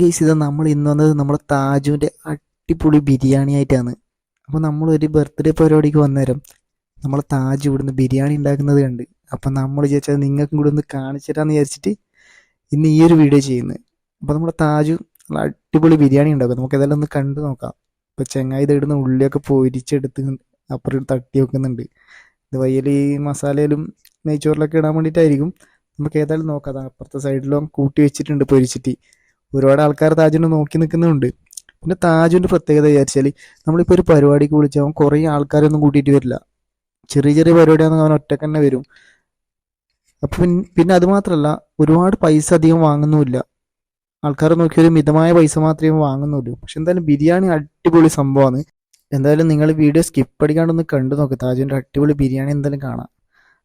Guys ഇത് നമ്മൾ ഇന്ന് വന്നത് നമ്മുടെ താജുവിന്റെ അടിപൊളി ബിരിയാണി ആയിട്ടാണ്. അപ്പോൾ നമ്മളൊരു ബർത്ത്ഡേ പരിപാടിക്ക് വന്നേരം നമ്മളെ താജ് ഇവിടുന്ന് ബിരിയാണി ഉണ്ടാക്കുന്നത് കണ്ട്. അപ്പം നമ്മൾ വിചാരിച്ചത് നിങ്ങൾക്കും കൂടി ഒന്ന് കാണിച്ചു തരാമെന്ന് വിചാരിച്ചിട്ട് ഇന്ന് ഈ ഒരു വീഡിയോ ചെയ്യുന്നത് അപ്പോൾ നമ്മുടെ താജു അടിപൊളി ബിരിയാണി ഉണ്ടാക്കും. നമുക്ക് ഏതായാലും ഒന്ന് കണ്ടു നോക്കാം. ഇപ്പോൾ ചെങ്ങായി ഇടുന്ന ഉള്ളിയൊക്കെ പൊരിച്ചെടുത്ത് അപ്പുറം തട്ടി വെക്കുന്നുണ്ട്. ഇത് വയ്യൽ ഈ മസാലയിലും നെയ്ച്ചോറിലൊക്കെ ഇടാൻ വേണ്ടിയിട്ടായിരിക്കും. നമുക്ക് ഏതായാലും നോക്കാം. അപ്പുറത്തെ സൈഡിലും കൂട്ടി വെച്ചിട്ടുണ്ട് പൊരിച്ചിട്ട്. ഒരുപാട് ആൾക്കാർ താജിനെ നോക്കി നിൽക്കുന്നുണ്ട് പിന്നെ താജുവിന്റെ പ്രത്യേകത വിചാരിച്ചാൽ നമ്മളിപ്പോൾ ഒരു പരിപാടിക്ക് വിളിച്ചാൽ അവൻ കുറേ ആൾക്കാരൊന്നും കൂട്ടിയിട്ട് വരില്ല. ചെറിയ ചെറിയ പരിപാടിയാണെങ്കിൽ അവൻ ഒറ്റയ്ക്ക് തന്നെ വരും. അപ്പം പിന്നെ പിന്നെ മാത്രമല്ല ഒരുപാട് പൈസ അധികം വാങ്ങുന്നുമില്ല. ആൾക്കാരെ നോക്കി ഒരു മിതമായ പൈസ മാത്രമേ വാങ്ങുന്നുള്ളൂ. പക്ഷെ എന്തായാലും ബിരിയാണി അടിപൊളി സംഭവമാണ് എന്തായാലും നിങ്ങൾ വീഡിയോ സ്കിപ്പ് അടിക്കാണ്ടൊന്ന് കണ്ടു നോക്ക്. താജുവിന്റെ അടിപൊളി ബിരിയാണി എന്തായാലും കാണാം.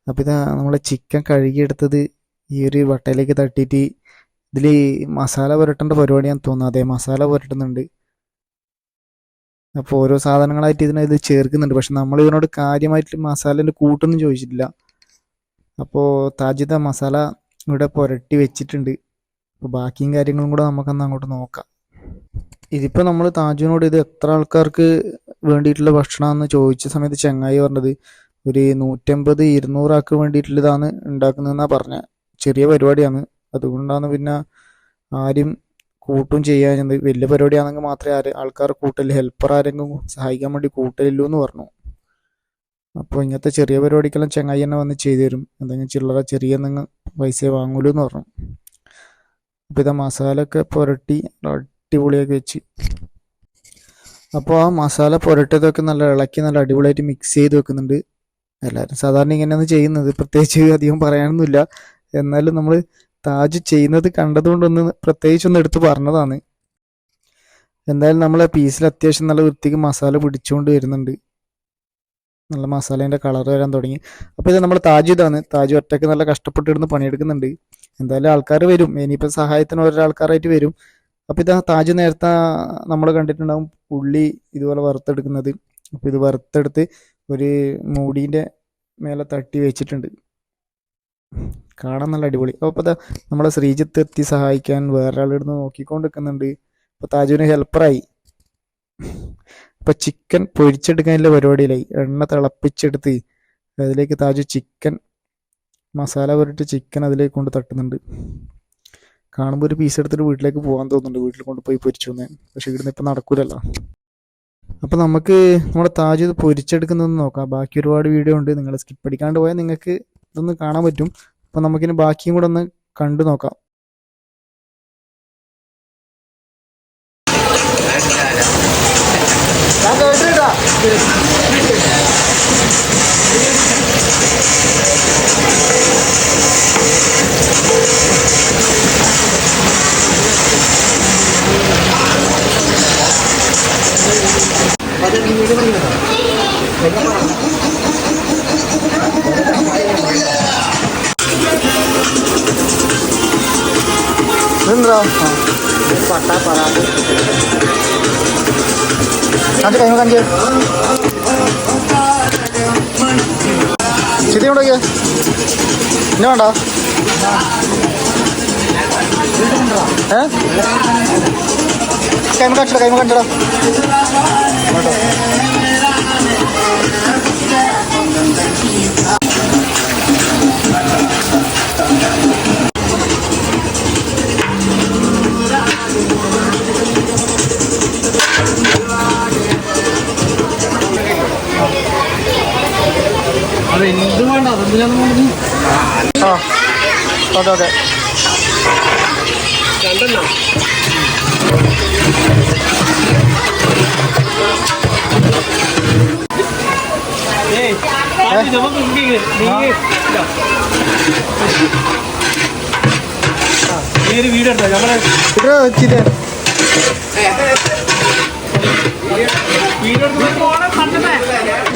അപ്പോൾ ഇതാ നമ്മളെ ചിക്കൻ കഴുകിയെടുത്തത് ഈ ഒരു വട്ടയിലേക്ക് തട്ടിയിട്ട് ഇതിൽ മസാല പുരട്ടേണ്ട പരിപാടിയാണെന്ന് തോന്നുന്നു. അതെ മസാല പുരട്ടുന്നുണ്ട്. അപ്പോൾ ഓരോ സാധനങ്ങളായിട്ട് ഇതിനെ ഇത് ചേർക്കുന്നുണ്ട്. പക്ഷെ നമ്മൾ ഇവനോട് കാര്യമായിട്ട് മസാലേന്റെ കൂട്ടൊന്നും ചോദിച്ചിട്ടില്ല. അപ്പോൾ താജിത മസാല ഇവിടെ പുരട്ടി വെച്ചിട്ടുണ്ട്. അപ്പോൾ ബാക്കിയും കാര്യങ്ങളും കൂടെ നമുക്കൊന്ന് അങ്ങോട്ട് നോക്കാം. ഇതിപ്പോൾ നമ്മൾ താജുവിനോട് ഇത് എത്ര ആൾക്കാർക്ക് വേണ്ടിയിട്ടുള്ള ഭക്ഷണമാണെന്ന് ചോദിച്ച സമയത്ത് ചെങ്ങായി പറഞ്ഞത് ഒരു നൂറ്റമ്പത് ഇരുന്നൂറാൾക്ക് വേണ്ടിയിട്ടുള്ളതാണ് ഉണ്ടാക്കുന്നതെന്നാണ് പറഞ്ഞ. ചെറിയ പരിപാടിയാണ്. അതുകൊണ്ടാണ് പിന്നെ ആരും കൂട്ടും ചെയ്യാഞ്ഞത് വലിയ പരിപാടിയാണെങ്കിൽ മാത്രമേ ആര് ആൾക്കാർ കൂട്ടൽ ഹെൽപ്പർ ആരെങ്കിലും സഹായിക്കാൻ വേണ്ടി കൂട്ടലില്ലൂ എന്ന് പറഞ്ഞു. അപ്പോൾ ഇങ്ങനത്തെ ചെറിയ പരിപാടിക്കെല്ലാം ചെങ്ങായി തന്നെ വന്ന് ചെയ്തു തരും. എന്തെങ്കിലും ചില്ലറ ചെറിയ എന്തെങ്കിലും പൈസ വാങ്ങൂലൂ എന്ന് പറഞ്ഞു. അപ്പോൾ ഇതാ മസാല ഒക്കെ പുരട്ടി അടിപൊളിയൊക്കെ വെച്ച്. അപ്പോൾ ആ മസാല പുരട്ടിയതൊക്കെ നല്ല ഇളക്കി നല്ല അടിപൊളിയായിട്ട് മിക്സ് ചെയ്ത് വെക്കുന്നുണ്ട്. എല്ലാവരും സാധാരണ ഇങ്ങനെയാണ് ചെയ്യുന്നത്. പ്രത്യേകിച്ച് അധികം പറയാനൊന്നുമില്ല. എന്നാലും നമ്മൾ താജ് ചെയ്യുന്നത് കണ്ടതുകൊണ്ടൊന്ന് പ്രത്യേകിച്ച് ഒന്ന് എടുത്തു പറഞ്ഞതാണ്. എന്തായാലും നമ്മളെ പീസിൽ അത്യാവശ്യം നല്ല വൃത്തിക്ക് മസാല പിടിച്ചുകൊണ്ട് വരുന്നുണ്ട്. നല്ല മസാലേന്റെ കളർ വരാൻ തുടങ്ങി. അപ്പോൾ ഇത് നമ്മൾ താജ് ഇതാണ്. താജ് ഒറ്റയ്ക്ക് നല്ല കഷ്ടപ്പെട്ടിരുന്ന് പണിയെടുക്കുന്നുണ്ട്. എന്തായാലും ആൾക്കാർ വരും. ഇനിയിപ്പോൾ സഹായത്തിന് ഓരോ ആൾക്കാരായിട്ട് വരും. അപ്പോൾ ഇത് താജ് നേരത്തെ നമ്മൾ കണ്ടിട്ടുണ്ടാകും ഉള്ളി ഇതുപോലെ വറുത്തെടുക്കുന്നത്. അപ്പോൾ ഇത് വറുത്തെടുത്ത് ഒരു മൂടീന്റെ മേലെ തട്ടി വെച്ചിട്ടുണ്ട്. കാണാൻ നല്ല അടിപൊളി. അപ്പോൾ നമ്മളെ ശ്രീജിത്ത് എത്തി സഹായിക്കാൻ വേറൊരാളിടുന്ന് നോക്കിക്കൊണ്ട് നിൽക്കുന്നുണ്ട് അപ്പോൾ താജുവിന് ഹെൽപ്പറായി. അപ്പോൾ ചിക്കൻ പൊരിച്ചെടുക്കാനുള്ള പരിപാടിയിലായി. എണ്ണ തിളപ്പിച്ചെടുത്ത് അതിലേക്ക് താജു ചിക്കൻ മസാല പുരട്ടി ചിക്കൻ അതിലേക്ക് കൊണ്ട് തട്ടുന്നുണ്ട്. കാണുമ്പോൾ ഒരു പീസ് എടുത്തിട്ട് വീട്ടിലേക്ക് പോകാൻ തോന്നുന്നുണ്ട്. വീട്ടിൽ കൊണ്ടുപോയി പൊരിച്ചു തന്നെ പക്ഷെ ഇവിടുന്ന് ഇപ്പം നടക്കൂലല്ലോ. അപ്പോൾ നമുക്ക് നമ്മുടെ താജ് ഇത് പൊരിച്ചെടുക്കുന്നതെന്ന് നോക്കാം. ബാക്കി ഒരുപാട് വീഡിയോ ഉണ്ട്. നിങ്ങൾ സ്കിപ്പ് അടിക്കാണ്ട് പോയാൽ നിങ്ങൾക്ക് ഇതൊന്ന് കാണാൻ പറ്റും. അപ്പോൾ നമുക്കിനി ബാക്കിയും കൂടെ ഒന്ന് കണ്ടു നോക്കാം. എന്താ പട്ടാ പറാണ്ട് കാഞ്ച് കൈമ കാഞ്ച് ചിതി കൊണ്ടോക്കിയ ഇനി വേണ്ട ഏ കൈമ കാണിച്ചടാ കൈമ കാണിച്ചടാ കേട്ടോ ആ ഓക്കെ ഓക്കെ. ആ, നീ ഒരു വീട് ഉണ്ടോ നമ്മളെ ഇത് ചിരി വീട് വീഡിയോ പിടിക്കണം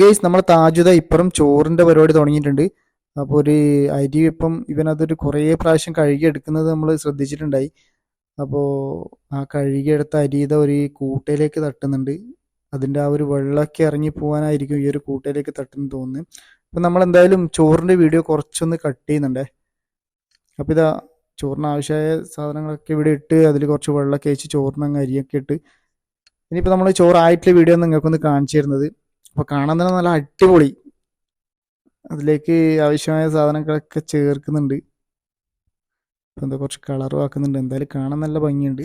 ഗെയ്സ് നമ്മൾ താജുദ ഇപ്പുറം ചോറിന്റെ പരിപാടി തുടങ്ങിയിട്ടുണ്ട്. അപ്പോൾ ഒരു അരി ഇപ്പം ഇവനതൊരു കുറേ പ്രാവശ്യം കഴുകി എടുക്കുന്നത് നമ്മൾ ശ്രദ്ധിച്ചിട്ടുണ്ടായി. അപ്പോൾ ആ കഴുകിയെടുത്ത അരിത ഒരു കൂട്ടയിലേക്ക് തട്ടുന്നുണ്ട്. അതിന്റെ ആ ഒരു വെള്ളമൊക്കെ ഇറങ്ങി പോകാനായിരിക്കും ഈ ഒരു കൂട്ടയിലേക്ക് തട്ടുന്നു തോന്നുന്നു അപ്പം നമ്മൾ എന്തായാലും ചോറിന്റെ വീഡിയോ കുറച്ചൊന്ന് കട്ട് ചെയ്യുന്നുണ്ടേ. അപ്പോൾ ഇതാ ചോറിന് ആവശ്യമായ സാധനങ്ങളൊക്കെ ഇവിടെ ഇട്ട് അതിൽ കുറച്ച് വെള്ളമൊക്കെ വെച്ച് ചോറിന് അങ്ങ് അരിയൊക്കെ ഇട്ട്. ഇനിയിപ്പോൾ നമ്മൾ ചോറായിട്ടുള്ള വീഡിയോ നിങ്ങൾക്കൊന്ന് കാണിച്ചു തരുന്നത്. അപ്പോൾ കാണാൻ തന്നെ നല്ല അടിപൊളി. അതിലേക്ക് ആവശ്യമായ സാധനങ്ങളൊക്കെ ചേർക്കുന്നുണ്ട്. എന്താ കുറച്ച് കളറും ആക്കുന്നുണ്ട്. എന്തായാലും കാണാൻ നല്ല ഭംഗിയുണ്ട്.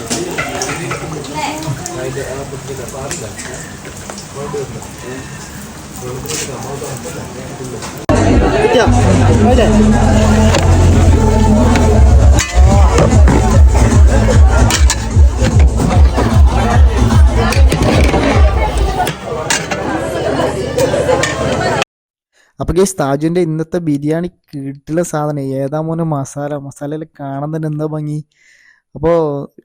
അപ്പോൾ ഗേസ് താജുവിന്റെ ഇന്നത്തെ ബിരിയാണി കിട്ടുള്ള സാധനം ഏതാ മോനെ? മസാല. മസാലയിൽ കാണാൻ തന്നെ എന്താ ഭംഗി? അപ്പോൾ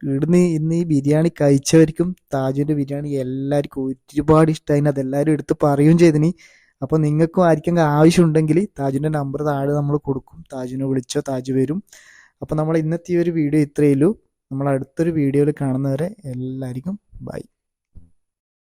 ഇവിടുന്ന് ഇന്ന് ഈ ബിരിയാണി കഴിച്ചവർക്കും താജുവിന്റെ ബിരിയാണി എല്ലാവർക്കും ഒരുപാട് ഇഷ്ടമായി അതെല്ലാവരും എടുത്ത് പറയുകയും ചെയ്തിനി. അപ്പോൾ നിങ്ങൾക്കും ആർക്കെങ്കിലും ആവശ്യമുണ്ടെങ്കിൽ താജുവിന്റെ നമ്പർ താഴെ നമ്മൾ കൊടുക്കും. താജുവിനെ വിളിച്ചോ താജു വരും. അപ്പോൾ നമ്മൾ ഇന്നത്തെ ഈ ഒരു വീഡിയോ ഇത്രയേ ഉള്ളൂ. നമ്മൾ അടുത്തൊരു വീഡിയോയിൽ കാണുന്നവരെ എല്ലാവർക്കും ബൈ